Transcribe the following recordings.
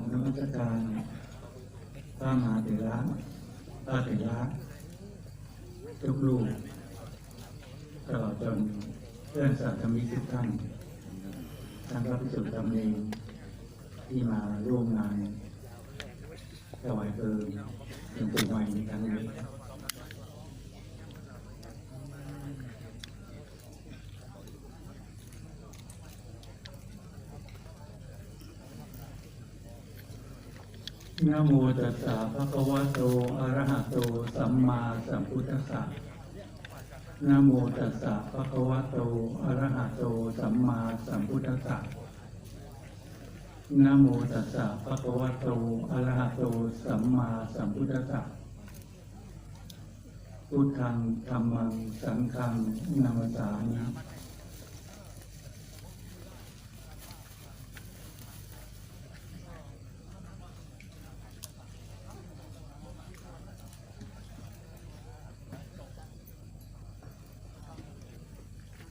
บนมัสการพระมหาเถระพระเถระทุกลูกตลอดจนเพื่อนสัตมิกทุกท่านทั้งพระพิสุทธิ์ธรรมเองที่มาร่วมงานถวายเพลิงหลวงปู่ใหม่ในครั้งนี้ นะโมตัสสะภะคะวะโต อะระหะโต สัมมาสัมพุทธัสสะนะโมตัสสะภะคะวะโต อะระหะโต สัมมาสัมพุทธัสสะนะโมตัสสะภะคะวะโต อะระหะโต สัมมาสัมพุทธัสสะพุทธังธัมมัง สังฆังนามัสสามิ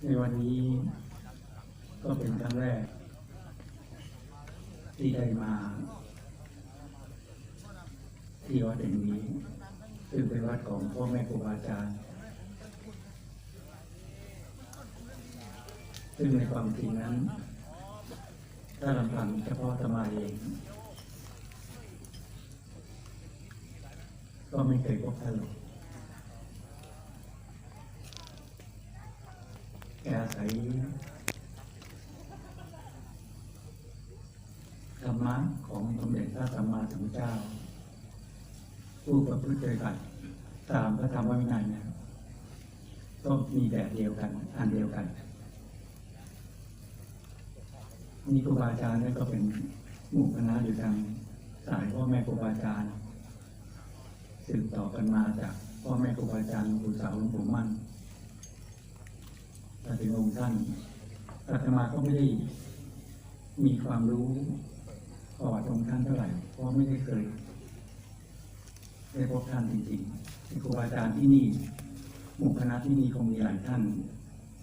ในวันนี้ ก็เป็นครั้งแรก ที่ได้มา ที่วัดแห่งนี้ ซึ่งเป็นวัดของพ่อแม่ครูบาอาจารย์ ซึ่งในความจริงนั้น ถ้าลำพังเฉพาะธรรมาเอง ก็ไม่เคยพบท่านหรอก แกาศัยธรรมะของสมเด็จพระสัมมาสัมพุทธเจ้า ผู้ประพฤติปฏิบัติตามพระธรรมวินัยนี่ยก็มีแบบเดียวกัน อันเดียวกันนี่ครูบาอาจารย์นี่ก็เป็นหมู่คณะอยู่ทางสายพ่อแม่ครูบาอาจารย์สืบต่อกันมาจากพ่อแม่ครูบาอาจารย์หลวงปู่สาหลวงปู่มั่น แต่ถึงองค์ท่านอาตมาก็ไม่ได้มีความรู้ประวัติองค์ท่านเท่าไหร่ เพราะไม่ได้เคยได้พบท่านจริงๆครูบาอาจารย์ที่นี่หมู่คณะที่นี่คงมีหลายท่าน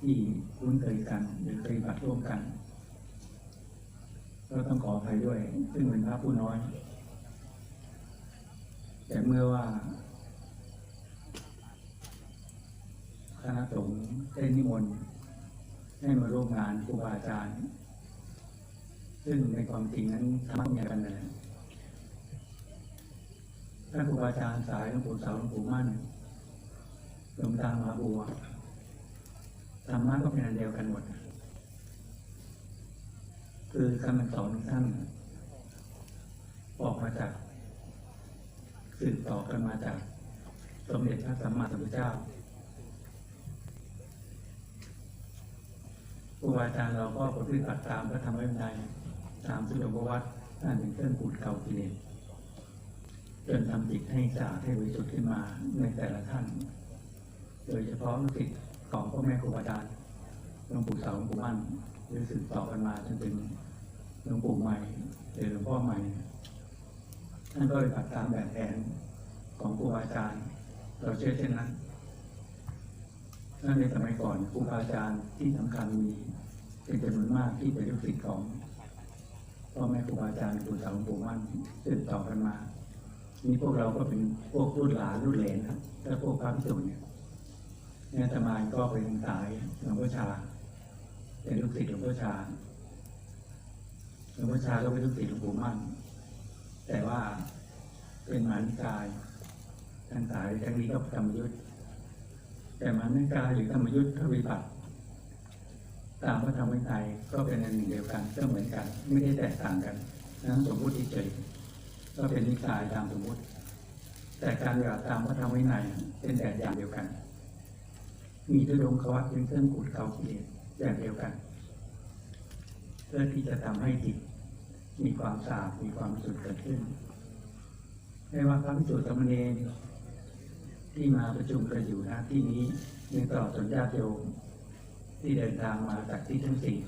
ที่คุ้นเคยกันหรือเคยปฏิบัติร่วมกัน ก็ต้องขออภัยด้วย ซึ่งเป็นพระผู้น้อย แต่เมื่อว่า ค ณะสงฆ์ได้นิมนต์ให้มาร่วมงานครูบาอาจารย์ ซึ่งในความจริงนั้นธรรมะมีกันเลยท่านครูบาอาจารย์สายหลวงปู่เสาหลวงปู่มั่นหลวงตามหาบัวธรรมะก็เป็นอันเดียวกันหมด คือคำสอนของท่านออกมาจากสืบต่อกันมาจาก สมเด็จพระสัมมาสัมพุทธเจ้า ครูบาอาจารย์เราก็ปฏิบัติตามพระธรรมวินัยตามสุดประวัตินั่นเป็นเครื่องขูดเก่ากิเลสจนทำจิตให้สะอาดให้บริสุทธิ์ขึ้นมาในแต่ละท่าน โดยเฉพาะลูกศิษย์ของพ่อแม่ครูบาอาจารย์หลวงปู่เสาหลวงปู่มั่นหรือสืบต่อกันมาจนถึงหลวงปู่ใหม่หรือหลวงพ่อใหม่ท่านก็ปฏิบัติตามแบบแผนของครูบาอาจารย์เราเชื่อเช่นนั้น ถ้าในสมัยก่อนครูบาอาจารย์ที่สำคัญมีเป็นจำนวนมากที่เป็นลูกศิษย์ของพ่อแม่ครูบาอาจารย์ครูสาวหลวงปู่มั่นสืบต่อกันมา นี่พวกเราก็เป็นพวกรุ่นหลานรุ่นเหลนครับถ้าพวกพระพิสุเนี่ยเนี่ยตมาก็เป็นสายหลวงพ่อชา เป็นลูกศิษย์หลวงพ่อชาหลวงพ่อชาก็เป็นลูกศิษย์หลวงปู่มั่น แต่ว่าเป็นหมานิกายทางสายทางนี้ก็ธรรมยุทธ แต่มานิกายหรือธรรมยุทธ์ปฏิบัติตามพระธรรมวินัยก็เป็นอันหนึ่งเดียวกันก็เหมือนกัน ไม่ได้แตกต่างกันนั้นสมมุติเฉยก็เป็นนิกายตามสมมุติ แต่การปฏิบัติตามพระธรรมวินัยเป็นแบบอย่างเดียวกัน มีทุดงควัตเป็นเครื่องขูดเกาเกิเลสอย่างเดียวกัน เพื่อที่จะทำให้จิตมีความสะอาดมีความสุขเกิดขึ้นไม่ว่าพระพิสุทธิ์สมเณร ที่มาประชุมกันอยู่นะที่นี้ยังตลอดจนญาติโยมที่เดินทางมาจากที่ทั้งสี่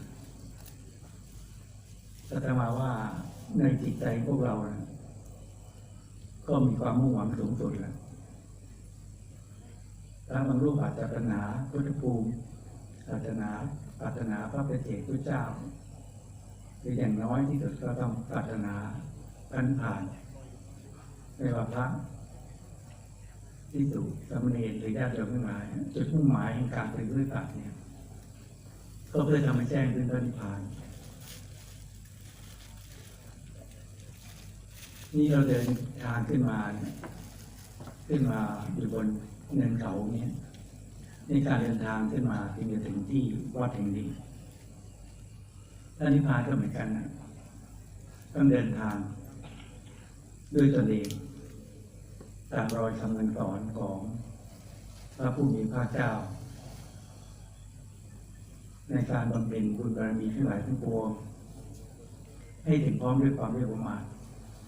อาตมาว่าในจิตใจพวกเรานะก็มีความมุ่งหวังสูงสุดแล้วถ้าบางรูปอาจจะปรารถนาพุทธภูมิปรารถนาปรารถนาพระเป็นเจ้าพระเจ้าหรืออย่างน้อยที่สุดก็ต้องปรารถนาพระนิพพานไม่ว่าพระ ที่สุสามเณรหรือญาติโยมทั้งหลายจุดมุ่งหมายแห่งการเป็นวิปัสสเนี่ยก็เพื่อทำให้แจ้งขึ้นพระนิพพานนี่เราเดินทางขึ้นมาเนี่ยขึ้นมาอยู่บนเนินเขาเนี่ยในการเดินทางขึ้นมาถึงจะถึงที่วัดแห่งนี้พระนิพพานก็เหมือนกันนะต้องเดินทางด้วยตนเอง ตามรอยคำสอนของพระผู้มีพระเจ้า ในการบำเพ็ญบุญบารมีทั้งหลายทั้งปวงให้ถึงพร้อมด้วยความไม่ประมาท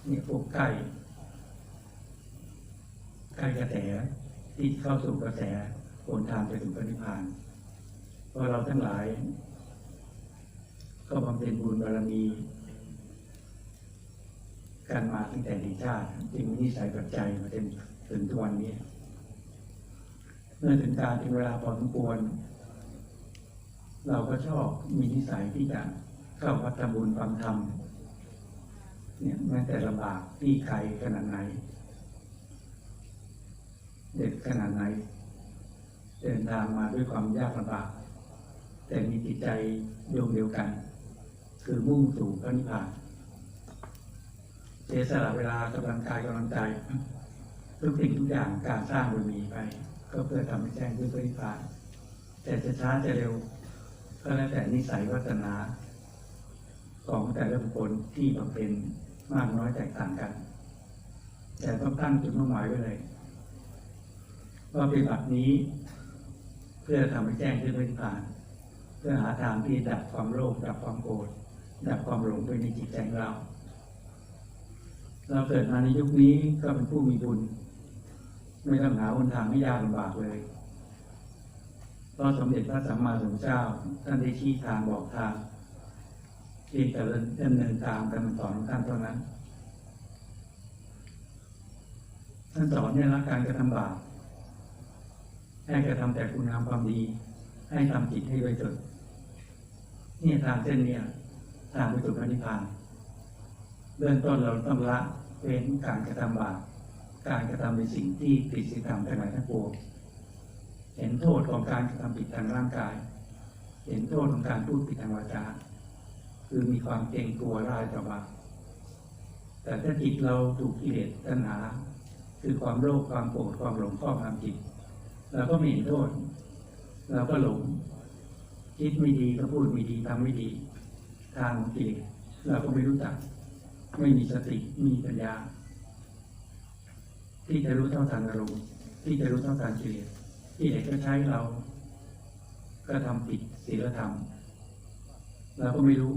นี่พวกใกล้ใกล้กระแสที่เข้าสู่กระแสโนทางไปถึงพระนิพพานเพราะเราทั้งหลาย ก็บำเพ็ญบุญบารมี กันมาตั้งแต่ดีชาติจึงมีนิสัยปัจจัยมาจนถึงทุกวันนี้ เมื่อถึงการถึงเวลาพอสมควร เราก็ชอบมีนิสัยที่จะเข้าวัดทำบุญฟังธรรมเนี่ยแม้แต่ลำบากที่ใครขนาดไหน เด็กขนาดไหน เดินทางมาด้วยความยากลำบาก แต่มีจิตใจดวงเดียวกัน คือมุ่งสู่พระนิพพาน เสียสละเวลากำลังกายกำลังใจ ทุกสิ่งทุกอย่างการสร้างบารมีไป ก็เพื่อทำให้แจ้งด้วยพระนิพพานแต่จะช้าจะเร็ว ก็แล้วแต่นิสัยวัฒนาของแต่ละบุคคลที่บำเพ็ญมากน้อยแตกต่างกัน แต่ต้องตั้งจุดมุ่งหมายไว้เลย ว่าปฏิบัตินี้ เพื่อทำให้แจ้งด้วยพระนิพพาน เพื่อหาทางที่ดับความโลภดับความโกรธดับความหลงไปในจิตใจของเรา เราเกิดมาในยุคนี้ก็เป็นผู้มีบุญ ไม่ต้องหาหนทางไม่ยากลำบากเลยเพราะสมเด็จพระสัมมาสัมพุทธเจ้า ท่านได้ชี้ทางบอกทางเพียงแต่ดำเนินตามคำสอนของท่านเท่านั้น ท่านสอนเนี่ยละการกระทำบาปให้กระทำแต่คุณงามความดี ให้ทำจิตให้ไว้จดเนี่ยทางเส้นเนี่ยทางไปสู่พระนิพพาน เบื้องต้นเราต้องละเว้นการกระทำบาปการกระทำในสิ่งที่ผิดศีลธรรมทั้งหลายทั้งปวงเห็นโทษของการกระทำผิดทางร่างกาย เห็นโทษของการพูดผิดทางวาจาคือมีความเกรงกลัวร้ายต่อบาปแต่ถ้าจิตเราถูกกิเลสตัณหา คือความโลภความโกรธความหลงครอบงำจิตเราก็ไม่เห็นโทษ เราก็หลง คิดไม่ดีก็พูดไม่ดีทำไม่ดี ทางของกิเลสเราก็ไม่รู้จัก ไม่มีสติไมมีปัญญา ที่จะรู้เท่าทันอารมณ์ที่จะรู้เท่าทันกิเลสที่เด็กก็ใช้เรา ก็ทำผิดศีลธรรมเราก็ไม่รู้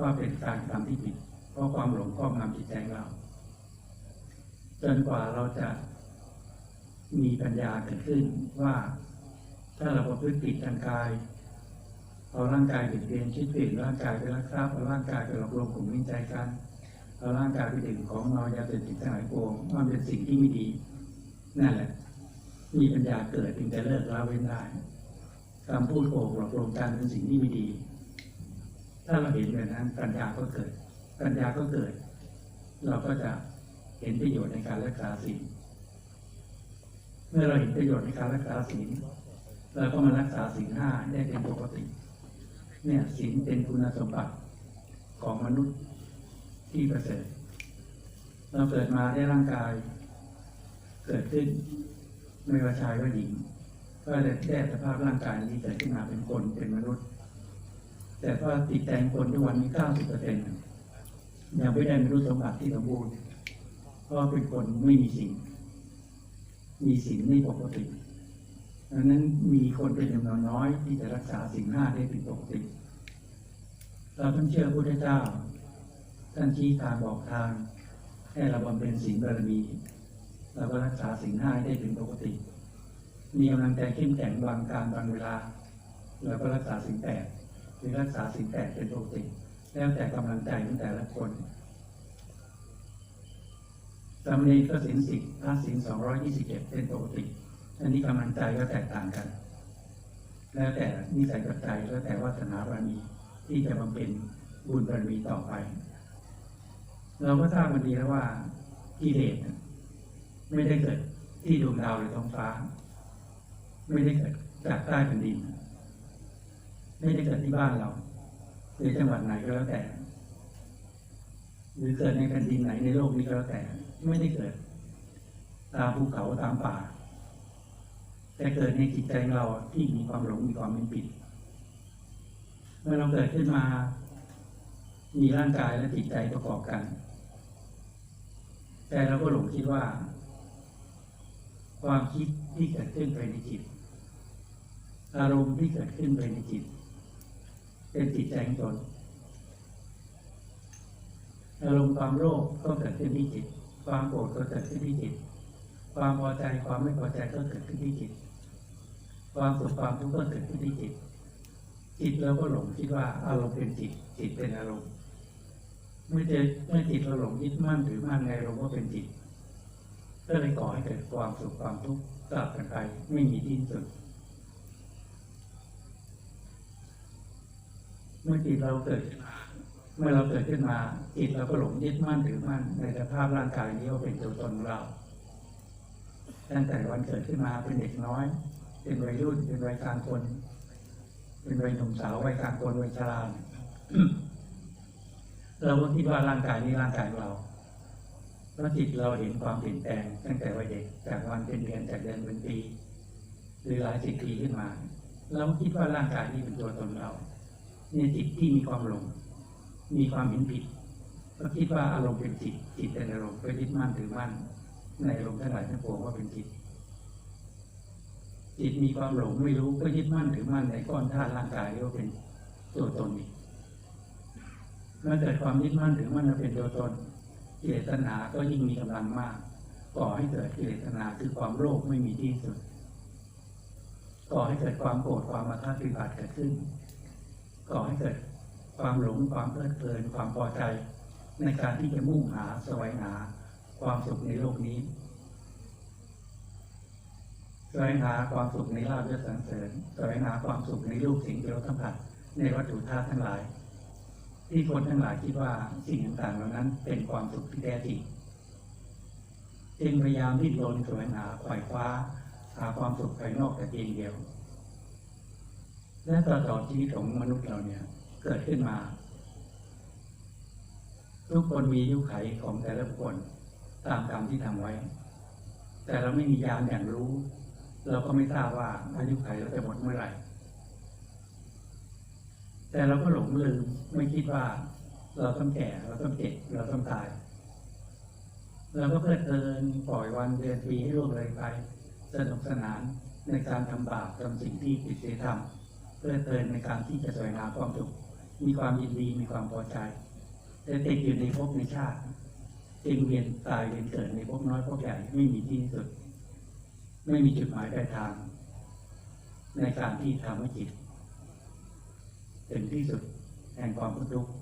ว่าเป็นการทำที่ผิด เพราะความหลงครอบงำจิตใจเรา จนกว่าเราจะมีปัญญาเกิดขึ้นว่า ถ้าเราประพฤติผิดทางกายเอาร่างกายเปลี่ยนเปลี่ยนชีวิตเปลี่ยนร่างกายไปรักทรัพย์เอาร่างกายไปหลอกลวงข่มมินใจกัน เอาร่างกายไปดื่มของเมายาเสพติดทั้งหลายปวงมันเป็นสิ่งที่ไม่ดี นั่นแหละ มีปัญญาเกิดจึงจะเลิกละเว้นได้คำพูดโกหกหลอกลวงกันเป็นสิ่งที่ไม่ดี ถ้าเราเห็นแบบนั้นปัญญาก็เกิด ปัญญาก็เกิด เราก็จะเห็นประโยชน์ในการรักษาศีลเมื่อเราเห็นประโยชน์ในการรักษาศีลเราก็มารักษาศีลห้าได้เป็นปกติ เนี่ยศีลเป็นคุณสมบัติของมนุษย์ ที่ประเสริฐเราเกิดมาได้ร่างกาย เกิดขึ้นไม่ว่าชายว่าหญิง ก็ได้แก้สภาพร่างกายนี้เกิดขึ้นมาเป็นคนเป็นมนุษย์ แต่ว่าติดใจคนทุกวันนี้เก้าสิบเปอร์เซ็นต์ยังไม่ได้มนุษย์สมบัติที่สมบูรณ์เพราะเป็นคนไม่มีสิ่ง มีสิ่งไม่ปกติดังนั้นมีคนเป็นจำนวนน้อยที่จะรักษาสิ่งห้าได้เป็นปกติ เราต้องเชื่อพระพุทธเจ้า ท่านชี้ทางบอกทาง ให้เราบำเพ็ญสิ่งบารมีเราก็รักษาสิ่งห้าได้เป็นปกติ มีกำลังใจเข้มแข็งบางการบางเวลาเราก็รักษาสิ่งแปดหรือรักษาสิ่งแปดเป็นปกติ แล้วแต่กำลังใจของแต่ละคนสามเณรก็สินสิบพระสินสองร้อยยี่สิบเจ็ดเป็นปกติ อันนี้กำลังใจก็แตกต่างกัน แล้วแต่นิสัยปัจจัยแล้วแต่วาสนาบารมีที่จะบำเพ็ญบุญบารมีต่อไป เราก็ทราบมันดีแล้วว่ากิเลสเนี่ยไม่ได้เกิดที่ดวงดาวหรือท้องฟ้า ไม่ได้เกิดจากใต้แผ่นดิน ไม่ได้เกิดที่บ้านเราหรือจังหวัดไหนก็แล้วแต่ หรือเกิดในแผ่นดินไหนในโลกนี้ก็แล้วแต่ ไม่ได้เกิด ตามภูเขาตามป่า แต่เกิดในจิตใจเราที่มีความหลงมีความเป็นผิดเมื่อเราเกิดขึ้นมา มีร่างกายและจิตใจประกอบกัน แต่เราก็หลงคิดว่า ความคิดที่เกิดขึ้นภายในจิต อารมณ์ที่เกิดขึ้นภายในจิต เป็นจิตใจของตนอารมณ์ความโลภก็เกิดขึ้นที่จิต ความโกรธก็เกิดขึ้นที่จิต ความพอใจความไม่พอใจก็เกิดขึ้นที่จิต ความสุขความทุกข์ก็เกิดขึ้นที่จิต จิตเราก็หลงคิดว่าอารมณ์เป็นจิต จิตเป็นอารมณ์ เมื่อเจอเมื่อจิตเราหลงยึดมั่นถือมั่นในอารมณ์ว่าเป็นจิต ก็เลยก่อให้เกิดความสุขความทุกข์กลับกันไปไม่มีที่สุด เมื่อจิตเราเกิดขึ้นมาเมื่อเราเกิดขึ้นมา จิตเราก็หลงยึดมั่นถือมั่นในสภาพร่างกายนี้ว่าเป็นตัวตนของเรา ตั้งแต่วันเกิดขึ้นมาเป็นเด็กน้อย เป็นวัยรุ่นเป็นวัยกลางคน เป็นวัยหนุ่มสาววัยกลางคนวัยชรา เราก็คิดว่าร่างกายนี้ร่างกายเราเพราจิตเราเห็นความเปลี่ยนแปลงตั้งแต่วัยเด็กจากวันเป็นเดือนจากเดือนเป็นปี หรือหลายสิบปีขึ้นมา เราคิดว่าร่างกายนี้เป็นตัวตนเราเนี่ยจิตที่มีความหลง มีความเห็นผิดก็คิดว่าอารมณ์เป็นจิต จิตเป็นอารมณ์ไปยึดมั่นถือมั่นในอารมณ์ทั้งหลายทั้งปวงว่าเป็นจิต จิตมีความหลงไม่รู้ก็ยึดมั่นถือมั่นในก้อนธาตุร่างกายว่าเป็นตัวตนอีก เมื่อเกิดความยึดมั่นถือมั่นเป็นตัวตนกิเลสตัณหาก็ยิ่งมีกำลังมากก่อให้เกิดกิเลสตัณหาคือความโลภไม่มีที่สุดก่อให้เกิดความโกรธความมาทาปิบัติเกิดขึ้น ก่อให้เกิดความหลงความเพลิดเพลินความพอใจ ในการที่จะมุ่งหาสวงหา ความสุขในโลกนี้สวงหาความสุขในลาภยศสรรเสริญสวงหาความสุขในรูปสิ่งที่เราสัมผัสในวัตถุธาตุทั้งหลาย ที่คนทั้งหลายคิดว่าสิ่งต่างๆเหล่านั้นเป็นความสุขที่แท้จริงจึงพยายามดิ้นรนแสวงหาไขว่คว้าหาความสุขภายนอกแต่เพียงเดียว และตลอดชีวิตของมนุษย์เราเนี่ย เกิดขึ้นมา ทุกคนมีอายุไขของแต่ละคคลตามกรรมที่ทำไว้ แต่เราไม่มียานอย่างรู้ เราก็ไม่ทราบว่าอายุไขเราจะหมดเมื่อไหร่ แต่เราก็หลงลืมไม่คิดว่า เราต้องแก่เราต้องเจ็บเราต้องตายเราก็เพลิดเพลินปล่อยวันเดือนปีให้ล่วงเลยไป สนุกสนานในการทำบาปทำสิ่งที่ผิดศีลธรรมเพลิดเพลินในการที่จะสวยงหาความสุขมีความยินดีมีความพอใจแต่ติดอยู่ในภพในชาติจึงเวียนตายเวียนเกิดในภพน้อยภพใหญ่ไม่มีที่สุด ไม่มีจุดหมายปลายทาง ในการที่ทำให้จิต ถึงที่สุดแห่งความทุกข์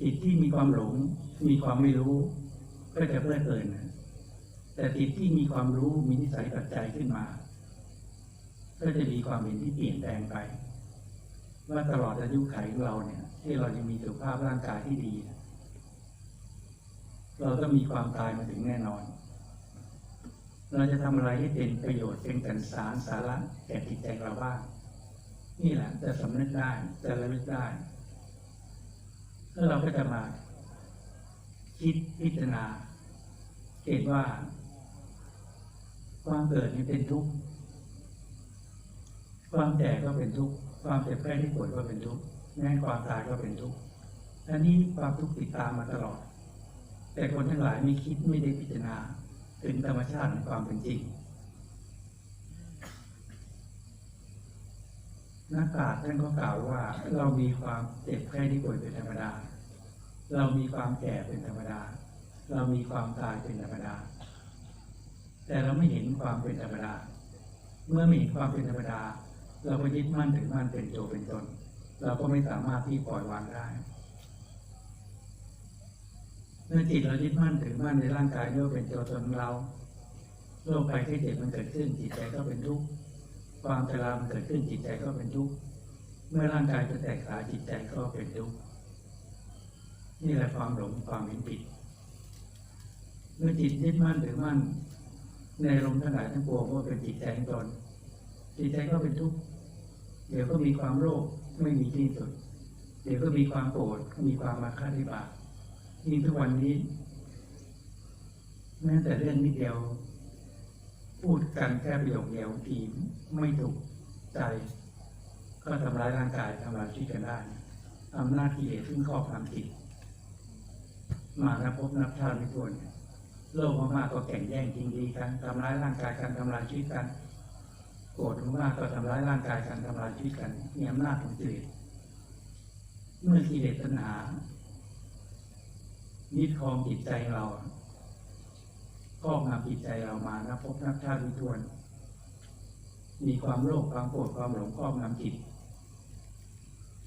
จิตที่มีความหลง มีความไม่รู้ ก็จะเพลิดเพลินนะแต่จิตที่มีความรู้มีนิสัยปัจจัยขึ้นมา ก็จะมีความเห็นที่เปลี่ยนแปลงไป ว่าตลอดอายุไขของเราเนี่ย ที่เรายังมีสุขภาพร่างกายที่ดี เราต้องมีความตายมาถึงแน่นอน เราจะทำอะไรให้เป็นประโยชน์เป็นกันสารสาระแก่จิตใจเราบ้างนี่แหละจะสำนึกได้จะระลึกได้แล้วเราก็จะมา คิดพิจารณาเห็นว่า ความเกิดนี่เป็นทุกข์ความแก่ก็เป็นทุกข์ความเจ็บแค่ที่ปวดก็เป็นทุกข์แม้ความตายก็เป็นทุกข์อันนี้ความทุกข์ติดตามมาตลอด แต่คนทั้งหลายไม่คิดไม่ได้พิจารณา ถึงธรรมชาติในความเป็นจริงนักปราชญ์ท่านก็กล่าวว่า เรามีความเจ็บแค่ที่ป่วยเป็นธรรมดา เรามีความแก่เป็นธรรมดา เรามีความตายเป็นธรรมดา แต่เราไม่เห็นความเป็นธรรมดา เมื่อไม่เห็นความเป็นธรรมดา เราก็ยึดมั่นถือมั่นเป็นตัวเป็นตนเราก็ไม่สามารถที่ปล่อยวางได้ มื่อจิตเรายึดมั่นถือมั่นในร่างกายนี้ว่าเป็นตัวตนของเราโรคภัยไข้เจ็บมันเกิดขึ้นจิตใจก็เป็นทุกข์ความชรามันเกิดขึ้นจิตใจก็เป็นทุกข์เมื่อร่างกายจะแตกสลายจิตใจก็เป็นทุกข์นี่แหละความหลงความเห็นผิด เมื่อจิตยึดมั่นถือมั่นในลมทั้งหลายทั้งปวงว่าเป็นจิตใจของตนจิตใจก็เป็นทุกข์เดี๋ยวก็มีความโลภไม่มีที่สุด เดี๋ยวก็มีความโกรธมีความมาฆาติบาต ยิ่งทุกวันนี้ แม้แต่เรื่องนิดเดียว พูดกันแค่ประโยคเดียวทีไม่ถูกใจ ก็ทำร้ายร่างกายทำลายชีวิตกันได้อำนาจกิเลสซึ่งครอบงำจิตมานับพบนับชาติไม่ถ้วนโลภมากๆก็แข่งแย่งจริงดีกันทำร้ายร่างกายกันทำลายชีวิตกันโกรธมากๆก็ทำร้ายร่างกายกันทำลายชีวิตกันมีอำนาจของกิเลสเมื่อกิเลสตัณหา ยึดครองจิตใจเราครอบงำจิตใจเรามานับพบนับชาติไม่ถ้วน มีความโลภความโกรธความหลงครอบงำจิต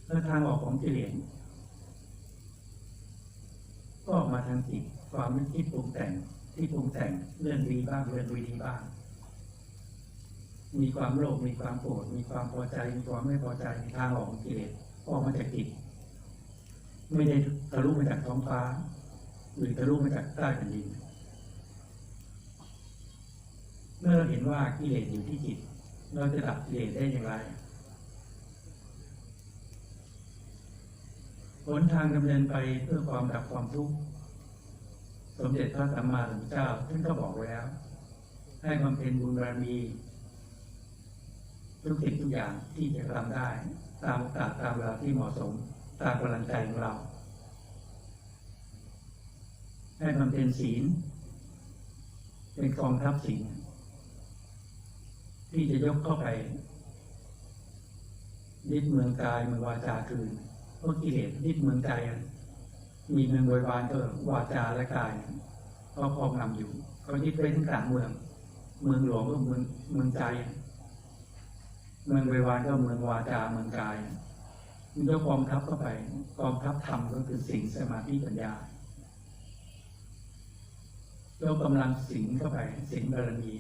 แล้วทางออกของกิเลสก็ออกมาทางจิตความนึกคิดปรุงแต่งที่ปรุงแต่งเรื่องดีบ้างเรื่องไม่ดีบ้าง มีความโลภมีความโกรธมีความพอใจมีความไม่พอใจทางออกของกิเลสออกมาจากจิต ไม่ได้ทะลุมาจากท้องฟ้า หรือทะลุมาจากใต้แผ่นดิน เมื่อเราเห็นว่ากิเลสอยู่ที่จิต เราจะดับกิเลสได้อย่างไรหนทางดำเนินไปเพื่อความดับความทุกข์ สมเด็จพระสัมมาสัมพุทธเจ้าท่านก็บอกไว้แล้ว ให้บำเพ็ญบุญบารมี ทุกสิ่งทุกอย่างที่จะทำได้ ตามโอกาสตามเวลาที่เหมาะสม ตามกำลังใจของเรา ให้บำเพ็ญศีล เป็นกองทัพศีลที่จะยกเข้าไปยึดเมืองกายเมืองวาจาคืนเพราะกิเลสยึดเมืองใจมีเมืองบริวารก็วาจาและกายก็ครอบงำอยู่เขายึดไปทั้งสามเมือง เมืองหลวงก็เมืองเมืองใจ เมืองบริวารก็เมืองวาจาเมืองกายมันยกกองทัพเข้าไปกองทัพธรรมก็คือสิ่งสมาธิปัญญา ยกกำลังสิงเข้าไปสิงบารมี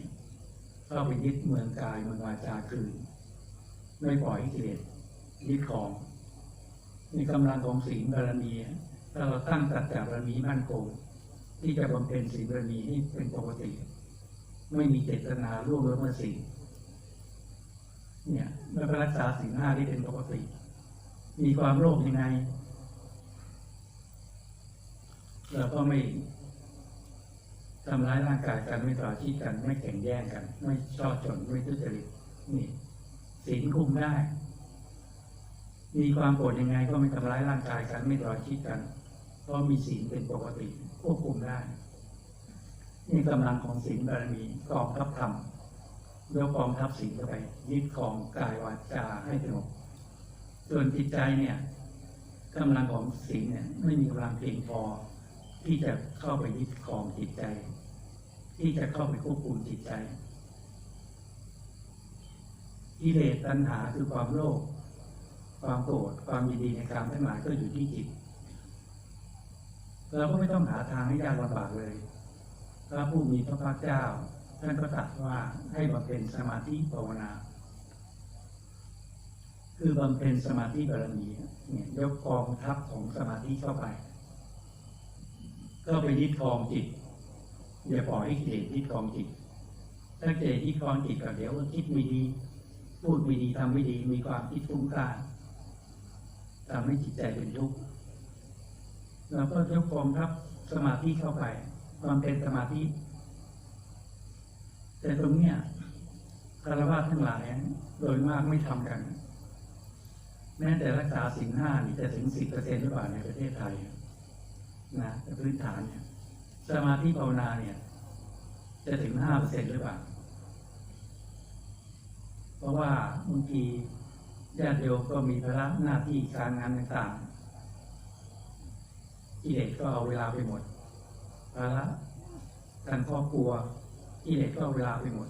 เข้าไปยึดเมืองกายเมืองวาจาคืน ไม่ปล่อยให้กิเลสยึดของมีกำลังของสิงบารมีถ้าเราตั้งสัจจะบารมีมั่นคงที่จะบำเพ็ญสิงบารมีให้เป็นปกติ ไม่มีเจตนาล่วงละเมิดสิงเนี่ยแล้วก็รักษาสิ่งห้าที่เป็นปกติ มีความโลภยังไงเราก็ไม่ ทำร้ายร่างกายกันไม่ต่อชีพกัน ไม่แข่งแย่งกัน ไม่ชอบจนไม่ทุจริตนี่ศีลคุมได้ มีความโกรธยังไงก็ไม่ทำร้ายร่างกายกันไม่ต่อชีพกัน เพราะมีศีลเป็นปกติควบคุมได้นี่กำลังของศีลบารมีกองทัพธรรมยกกองทัพศีลเข้าไปยึดของกายวาจาให้สงบส่วนจิตใจเนี่ยกำลังของศีลเนี่ยไม่มีกำลังเพียงพอ ที่จะเข้าไปยึดครองจิตใจ ที่จะเข้าไปควบคุมจิตใจกิเลสตัณหาคือความโลภความโกรธความยินดีในการมทั้งหลายก็อยู่ที่จิตเราก็ไม่ต้องหาทางให้ยากลำบากเลยพระผู้มีพระภาคเจ้า ท่านก็ตรัสว่าให้บำเพ็ญสมาธิภาวนา คือบำเพ็ญสมาธิบารมีเนี่ยยกกองทัพของสมาธิเข้าไป ก็ไปยึดครองจิตอย่าปล่อยให้กิเลสยึดครองจิตถ้ากิเลสยึดครองจิตก็เดี๋ยวคิดไม่ดี พูดไม่ดีทำไม่ดีมีความคิดฟุ้งซ่านทำให้จิตใจเป็นทุกข์เราก็ยกกองทัพสมาธิเข้าไป ความเป็นสมาธิ แต่ตรงเนี้ยคารวะทั้งหลายโดยมากไม่ทำกัน แม้แต่รักษาสิ่งห้านี่จะถึงสิบเปอร์เซ็นต์หรือเปล่าในประเทศไทย นะพื้นฐานเนี่ย สมาธิภาวนาเนี่ย จะถึงห้าเปอร์เซ็นต์หรือเปล่า เพราะว่าบางทีญาติโยมก็มีภาระหน้าที่การงานต่างๆกิเลสก็เอาเวลาไปหมดภาระการครอบครัวกิเลสก็เอาเวลาไปหมด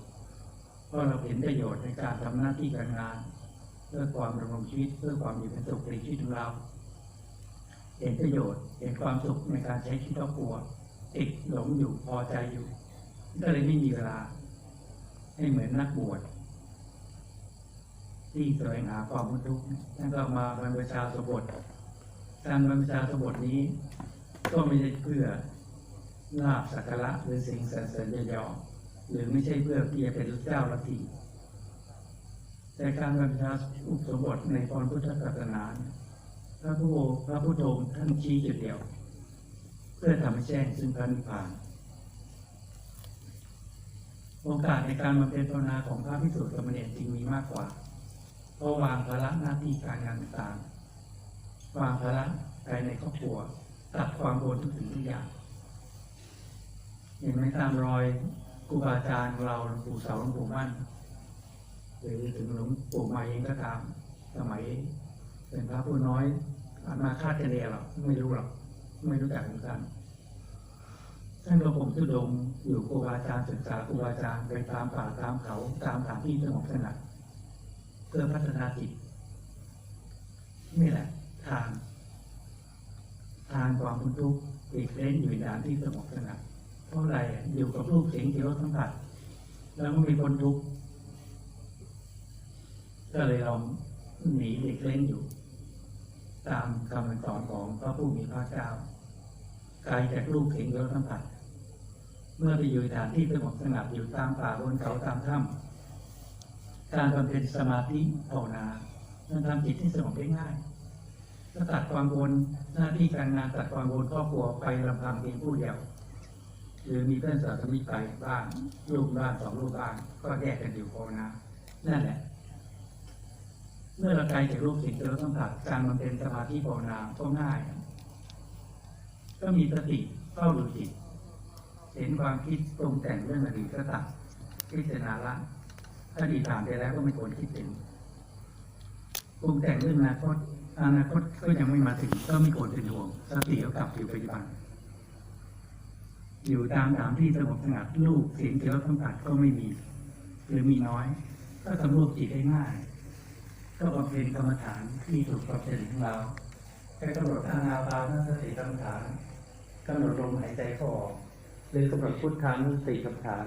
เพราะเราเห็นประโยชน์ในการทำหน้าที่การงาน เพื่อความดำรงชีวิตเพื่อความอยู่เป็นสุขในชีวิตของเรา เห็นประโยชน์ เห็นความสุขในการใช้ชีวิตครอบครัว ติดหลงอยู่พอใจอยู่ ก็เลยไม่มีเวลา ให้เหมือนนักบวชที่แสวงหาความพ้นทุกข์ท่านก็มาบรรพชาสมบทการบรรพชาสมบทนี้ ก็ไม่ใช่เพื่อลาบสักการะหรือสิ่งสรรเสริญยอหรือไม่ใช่เพื่อที่จะเป็นเจ้าลัทธิแต่การบรรพชาอุปสมบทในพรพุทธศาสนาเนี่ย ระพุทโธพระพุทโธท่านชี้จุดเดียว เพื่อทำให้แจ้งซึ่งพระนิพพานโอกาสในการมาเป็นภาวนาของพระพิสุทธิ์กรรมเนรจึงมีมากกว่า เพราะวางภาระหน้าที่การงานต่างวางภาระภายในครอบครัวตัดความโกรธทุกสิ่งทุกอย่าง เห็นไหมตามรอยครูบาอาจารย์เราหลวงปู่เสาหลวงปู่มั่นหรือถึงหลวงปู่มาเองก็ตาม สมัยเป็นพระผู้น้อย อามาคาดคะเนหรอกไม่รู้หรอกไม่รู้จักเหมือนกันท่านก็คงทุดงอยู่ครูบาอาจารย์ศึกษาครูบาอาจารย์ไปตามป่าตามเขาตามสถานที่สงบสงัดเพื่อพัฒนาจิตนี่แหละ ทาง ทางความทุกข์อีกเล่นอยู่ในด่านที่สงบสงัดเพราะอะไรอยู่กับรูปเสียงที่รสสัมผัสแล้วก็มีพ้นทุกข์ก็เลยลองหนีเด็กเล่นอยู่ ตามคำสอนของพระผู้มีพระเจ้าไกลจากรูปเสียงรสสัมผัส เมื่อไปอยู่ในฐานที่สงบสงัดอยู่ตามป่าบนเขาตามถ้ำการบำเพ็ญสมาธิภาวนามันทำจิตที่สงบได้ง่ายถ้าตัดความวนหน้าที่การงานตัดความวนครอบครัวไปลำพังเพียงผู้เดียวหรือมีเพื่อนสาธมิกไปบ้างลูกบ้านสองลูกบ้านก็แยกกันอยู่ภาวนานั่นแหละ เมื่อเราไกลจากรูปสิ่งที่เราต้องผัดการบำเพ็ญสมาธิภาวนาก็ง่าย ก็มีสติเฝ้าดูจิต เห็นความคิดปรุงแต่งเรื่องอดีตก็ตัดพิจารณาละอดีตผ่านไปแล้วก็ไม่ควรคิดถึงปรุงแต่งเรื่องอนาคตอนาคตก็ยังไม่มาถึงก็ไม่ควรเป็นห่วง สติก็กลับอยู่ปัจจุบัน อยู่ตามถามที่สงบสงัดรูปเสียงเสียงสัมผัสก็ไม่มี หรือมีน้อย ก็สำรวจจิตได้ง่าย ก็บำเพ็ญกรรมฐานที่ถูกกับจริตของเราแค่กำหนดอานาปานสติกรรมฐานกำหนดลมหายใจเข้าออกหรือกำหนดพุทธานุสติกรรมฐาน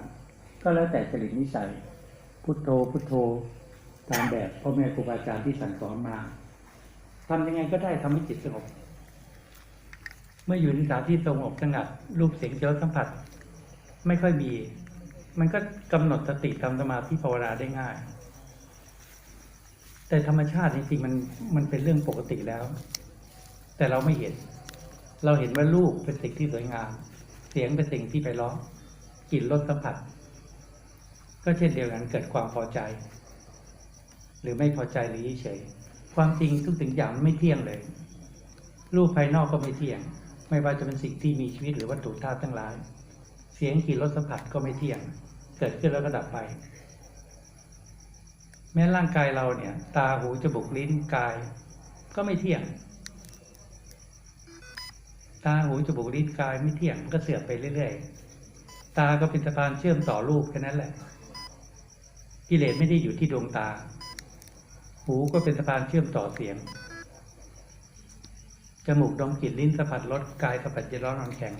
ก็แล้วแต่จริตนิสัย พุทโธพุทโธตามแบบพ่อแม่ครูบาอาจารย์ที่สั่งสอนมาทำยังไงก็ได้ทำให้จิตสงบเมื่ออยู่ในสถานที่สงบสงัดรูปเสียงเสียงสัมผัส ไม่ค่อยมี มันก็กำหนดสติทำสมาธิภาวนาได้ง่าย แต่ธรรมชาติจริงๆมันมันเป็นเรื่องปกติแล้ว แต่เราไม่เห็น เราเห็นว่ารูปเป็นสิ่งที่สวยงาม เสียงเป็นสิ่งที่ไปล้อกลิ่นรสสัมผัส ก็เช่นเดียวกันเกิดความพอใจ หรือไม่พอใจหรือเฉยความจริงทุกสิ่งอย่างไม่เที่ยงเลย รูปภายนอกก็ไม่เที่ยง ไม่ว่าจะเป็นสิ่งที่มีชีวิตหรือวัตถุธาตุทั้งหลาย เสียงกลิ่นรสสัมผัสก็ไม่เที่ยง เกิดขึ้นแล้วก็ดับไป ม้ร่างกายเราเนี่ย ตาหูจมูกลิ้นกาย ก็ไม่เที่ยง ตาหูจมูกลิ้นกายไม่เที่ยงมันก็เสื่อมไปเรื่อยๆ ตาก็เป็นสะพานเชื่อมต่อรูปแค่นั้นแหละ กิเลสไม่ได้อยู่ที่ดวงตา หูก็เป็นสะพานเชื่อมต่อเสียงจมูกดมกลิ่นลิ้นสัมผัสรสกายสัมผัสเย็นร้อนนอนแข็ง